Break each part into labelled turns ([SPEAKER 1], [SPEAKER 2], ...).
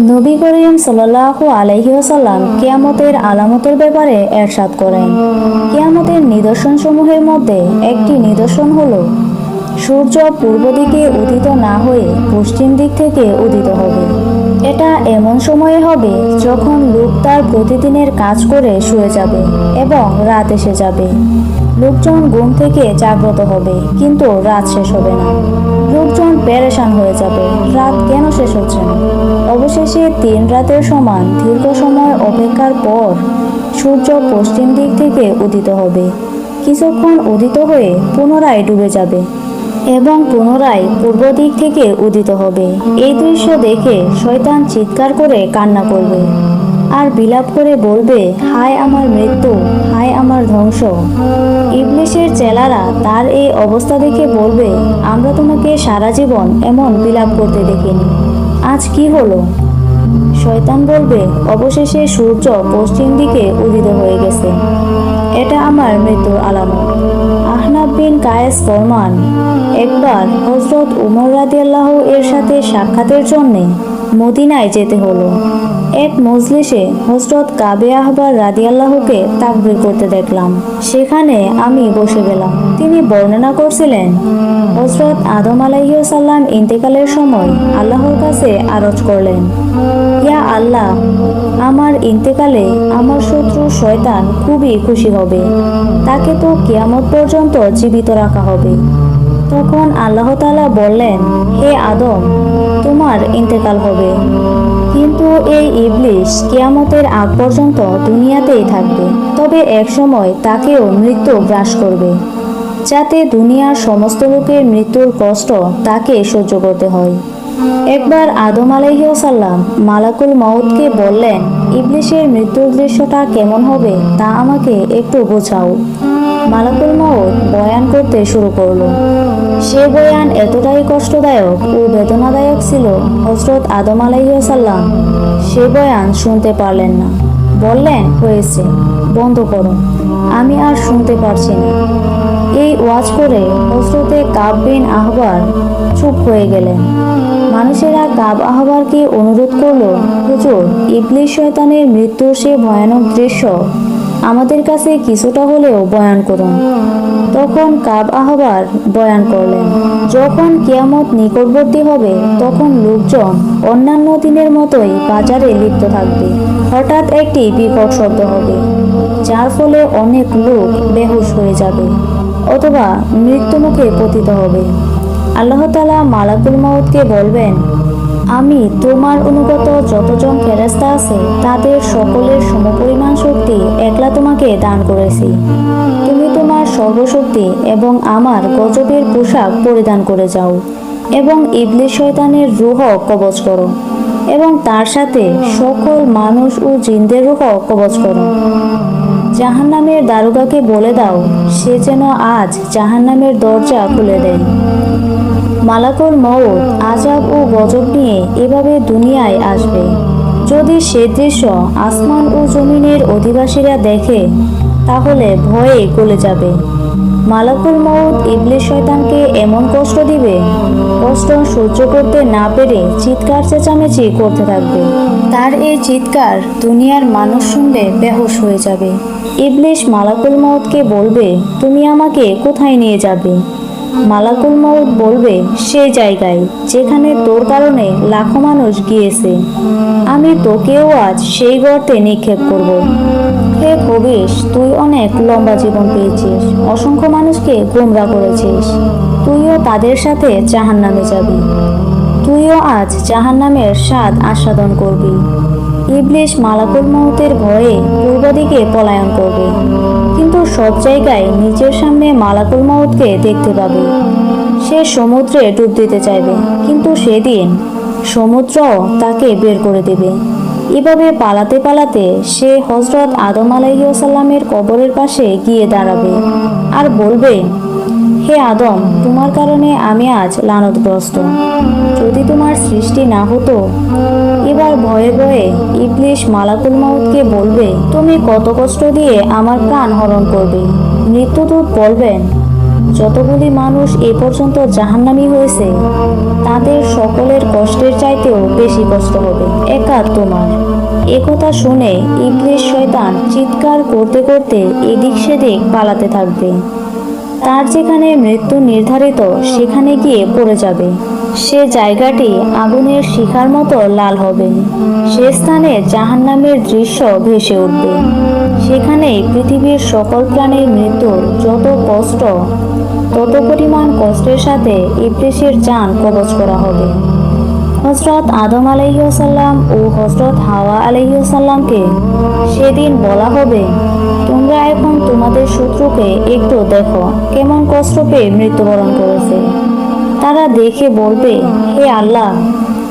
[SPEAKER 1] নবী করিম সাল্লাল্লাহু আলাইহি ওয়াসাল্লাম কিয়ামতের আলামতের ব্যাপারে এরশাদ করেন। কিয়ামতের নিদর্শনসমূহের মধ্যে একটি নিদর্শন হলো, সূর্য পূর্ব দিকে উদিত না হয়ে পশ্চিম দিক থেকে উদিত হবে। এটা এমন সময়ে হবে যখন লোক তার প্রতিদিনের কাজ করে শুয়ে যাবে এবং রাত এসে যাবে। লোকজন ঘুম থেকে জাগ্রত হবে, কিন্তু রাত শেষ হবে না। লোকজন পেরেশান হয়ে যাবে। রাত কেন শেষ হচ্ছে না? অবশেষে তিন রাতের সমান দীর্ঘ সময় অপেক্ষার পর সূর্য পশ্চিম দিক থেকে উদিত হবে। কিছুক্ষণ উদিত হয়ে পুনরায় ডুবে যাবে এবং পুনরায় পূর্ব দিক থেকে উদিত হবে। এই দৃশ্য দেখে শয়তান চিৎকার করে কান্না করবে। আর বিলাপ করে বলবে, হায় আমার মৃত্যু, হায় আমার ধ্বংস। ইবলিশের চেলারা তার এই অবস্থা দেখে বলবে, আমরা তোমাকে সারা জীবন এমন বিলাপ করতে দেখিনি। আজ কি হলো? শয়তান বলবে, অবশেষে সূর্য পশ্চিম দিকে উদিত হয়ে গেছে। এটা আমার মৃত্যুর আলামত। আহনাব বিন কায়েস ফরমান, একবার হজরত উমর রাদিয়াল্লাহ এর সাথে সাক্ষাতের জন্যে মদিনায় যেতে হলো। এক মজলিসে হজরত কাবে আহবার রাদিয়াল্লাহকে তাকবির করতে দেখলাম। সেখানে আমি বসে গেলাম। তিনি বর্ণনা করছিলেন, হজরত আদম আলাইসাল্লাম ইন্তেকালের সময় আল্লাহর কাছে আরজ করলেন, ইয়া আল্লাহ, আমার ইন্তেকালে আমার শত্রু শয়তান খুবই খুশি হবে। তাকে তো কিয়ামত পর্যন্ত জীবিত রাখা হবে। তখন আল্লাহ তাআলা বললেন, হে আদম, তোমার ইন্তেকাল হবে। কিন্তু এই ইবলিশ কিয়ামতের আগ পর্যন্ত দুনিয়াতেই থাকবে। তবে একসময় তাকেও মৃত্যু গ্রাস করবে, যাতে দুনিয়ার সমস্ত লোকের মৃত্যুর কষ্ট তাকে সহ্য করতে হয়। একবার আদম আলাইসাল্লাম মালাকুল মাউদকে বললেন ইবলিশের মৃত্যুর দৃশ্যটা কেমন হবে তা আমাকে একটু বোঝাও। মালাকুল মাউদ করতে শুরু করল। সে বয়ান এতটাই কষ্টদায়ক ও বেদনাদায়ক ছিল হজরত আদম আলাইসাল্লাম সে বয়ান শুনতে পারলেন না। বললেন, হয়েছে, বন্ধ করো। আমি আর শুনতে পারছি না। এই ওয়াজ করে হজরতে কাব বিন আহবার চুপ হয়ে গেলেন। মানুষেরা কাব আহবারকে অনুরোধ করল, হুজুর ইবলিশ শয়তানের মৃত্যুর সে ভয়ানক দৃশ্য আমাদের কাছে কিছুটা হলেও বয়ান করুন। তখন কাব আহবার বয়ান করলেন, যখন কিয়ামত নিকটবর্তী হবে, তখন লোকজন অন্যান্য দিনের মতোই বাজারে লিপ্ত থাকবে। হঠাৎ একটি বিকট শব্দ হবে, যার ফলে অনেক লোক বেহুশ হয়ে যাবে অথবা মৃত্যুমুখে পতিত হবে। আল্লাহ তালা মালাকুল মাউদকে বলবেন, আমি তোমার অনুগত যতজন ফেরেস্তা আছে, তাদের সকলের সমপরিমাণ দান করেছি। তুমি তোমার সর্বশক্তি এবং আমার গজবের পোশাক পরিধান করে যাও এবং ইবলিশ শয়তানের রুহ কবচ করো এবং তার সাথে সকল মানুষ ও জিন্দের রুহ কবচ করো। জাহান্নামের দারোগাকে বলে দাও, সে যেন আজ জাহান্নামের দরজা খুলে দেয়। মালাকুল মৌত আজাব ও গজব নিয়ে এভাবে দুনিয়ায় আসবে। যদি সে দৃশ্য আসমান ও জমিনের অধিবাসীরা দেখে, তাহলে ভয়ে গলে যাবে। মালাকুল মৌত ইবলিশ শয়তানকে এমন কষ্ট দিবে, কষ্ট সহ্য করতে না পেরে চিৎকার চেঁচামেচি করতে থাকবে। তার এই চিৎকার দুনিয়ার মানুষ শুনলে বেহুশ হয়ে যাবে। ইবলিশ মালাকুল মৌতকে বলবে, তুমি আমাকে কোথায় নিয়ে যাবে? মালাকুল মৌত বলবে, সে জায়গায়, যেখানে তোর কারণে লাখো মানুষ গিয়েছে, আমি তোকেও আজ সেই গর্তে নিক্ষেপ করব। হে কবিশ তুই অনেক লম্বা জীবন পেয়েছিস, অসংখ্য মানুষকে গোমরা করেছিস, তুইও তাদের সাথে জাহান নামে যাবি তুইও আজ জাহান নামের স্বাদ আস্বাদন করবি ইবলিশ মালাকুল মৌতের ভয়ে পূর্ব দিকে পলায়ন করবে। কিন্তু সব জায়গায় নিজের সামনে মালাকুল মৌতকে দেখতে পাবে। সে সমুদ্রে ডুব দিতে চাইবে, কিন্তু সেদিন সমুদ্র তাকে বের করে দেবে। এভাবে পালাতে পালাতে সে হজরত আদম আলাইসাল্লামের কবরের পাশে গিয়ে দাঁড়াবে আর বলবে হে আদম, তোমার কারণে আমি আজ লানতগ্রস্ত। যদি তোমার সৃষ্টি না হতো, এবার ভয়ে ভয়ে ইবলিশ মালাকুল মাউতকে বলবে, তুমি কত কষ্ট দিয়ে আমার প্রাণ হরণ করবে। মৃত্যুদূত বলবেন, যতগুলি মানুষ এ পর্যন্ত জাহান্নামি হয়েছে, তাদের সকলের কষ্টের চাইতেও বেশি কষ্ট হবে। একা তোমার। একথা শুনে ইবলিশ শয়তান চিৎকার করতে করতে এদিক সেদিক পালাতে থাকবে। তার যেখানে মৃত্যু নির্ধারিত, সেখানে গিয়ে পড়ে যাবে। সে জায়গাটি আগুনের শিখার মতো লাল হবে। সে স্থানে জাহান্নামের দৃশ্য ভেসে উঠবে। সেখানে পৃথিবীর সকল প্রাণীর মৃত্যুর যত কষ্ট, তত পরিমাণ কষ্টের সাথে ইবলিশের যান কবচ করা হবে। হজরত আদম আলাইসাল্লাম ও হজরত হাওয়া আলাইসাল্লামকে সেদিন বলা হবে এখন তোমাদের শত্রুকে একটু দেখো, কেমন কষ্ট পেয়ে মৃত্যুবরণ করেছে। তারা দেখে বলবে, হে আল্লাহ,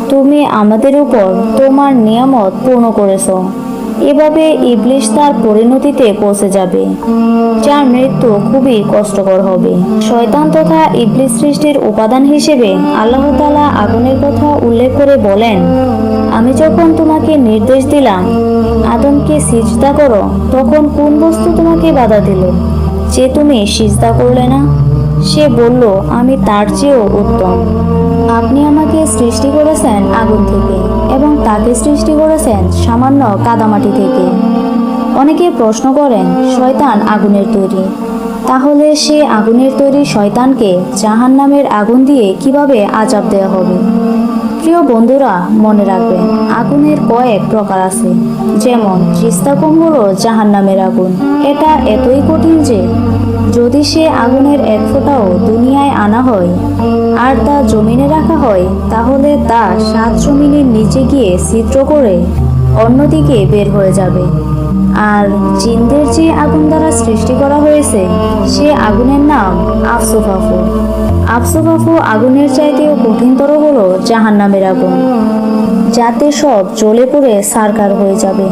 [SPEAKER 1] তুমি আমাদের উপর তোমার নিয়ামত পূর্ণ করেছ। এভাবে ইবলিশ তার পরিণতিতে পৌঁছে যাবে, যার মৃত্যু খুবই কষ্টকর হবে। শয়তান তথা ইবলিশ সৃষ্টির উপাদান হিসেবে আল্লাহ তাআলা আগুনের কথা উল্লেখ করে বলেন, আমি যখন তোমাকে নির্দেশ দিলাম, আদমকে সিজদা করো, তখন কোন বস্তু তোমাকে বাধা দিল? যে তুমি সিজদা করলে না? সে বলল, আমি তার চেয়েও উত্তম। আপনি আমাকে সৃষ্টি করেছেন আগুন থেকে এবং তাকে সৃষ্টি করেছেন সামান্য কাদামাটি থেকে। অনেকে প্রশ্ন করেন, শয়তান আগুনের তৈরি। তাহলে সে আগুনের তৈরি শয়তানকে জাহান নামের আগুন দিয়ে কীভাবে আজাব দেওয়া হবে? প্রিয় বন্ধুরা, মনে রাখবেন, আগুনের কয়েক প্রকার আছে, যেমন চিস্তাকুম হলো জাহান নামের আগুন। এটা এতই কঠিন যে যদি সে আগুনের এক ফোঁটাও দুনিয়ায় আনা হয় আর তা জমিনে রাখা হয়, তাহলে তা সাত জমিনের নিচে গিয়ে ছিদ্র করে অন্যদিকে বের হয়ে যাবে। আর জিনদের যে আগুন দ্বারা সৃষ্টি করা হয়েছে, সে আগুনের নাম আফসুফাফু। আফসুফাফু আগুনের চাইতেও কঠিনতর হলো জাহান নামের আগুন, যাতে সব জ্বলে পড়ে সারকার হয়ে যাবে।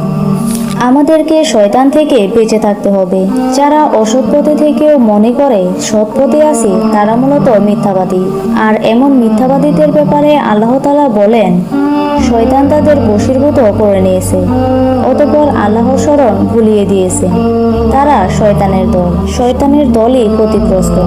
[SPEAKER 1] আমাদেরকে শয়তান থেকে বেঁচে থাকতে হবে। যারা অসৎ পথে থেকেও মনে করে সৎ পথে আছে, তারা মূলত মিথ্যাবাদী। আর এমন মিথ্যাবাদীদের ব্যাপারে আল্লাহ তালা বলেন, শয়তান তাদের বশীভূত করে নিয়েছে, অতঃপর আল্লাহর স্মরণ ভুলিয়ে দিয়েছে। তারা শয়তানের দল। শয়তানের দলই ক্ষতিগ্রস্ত।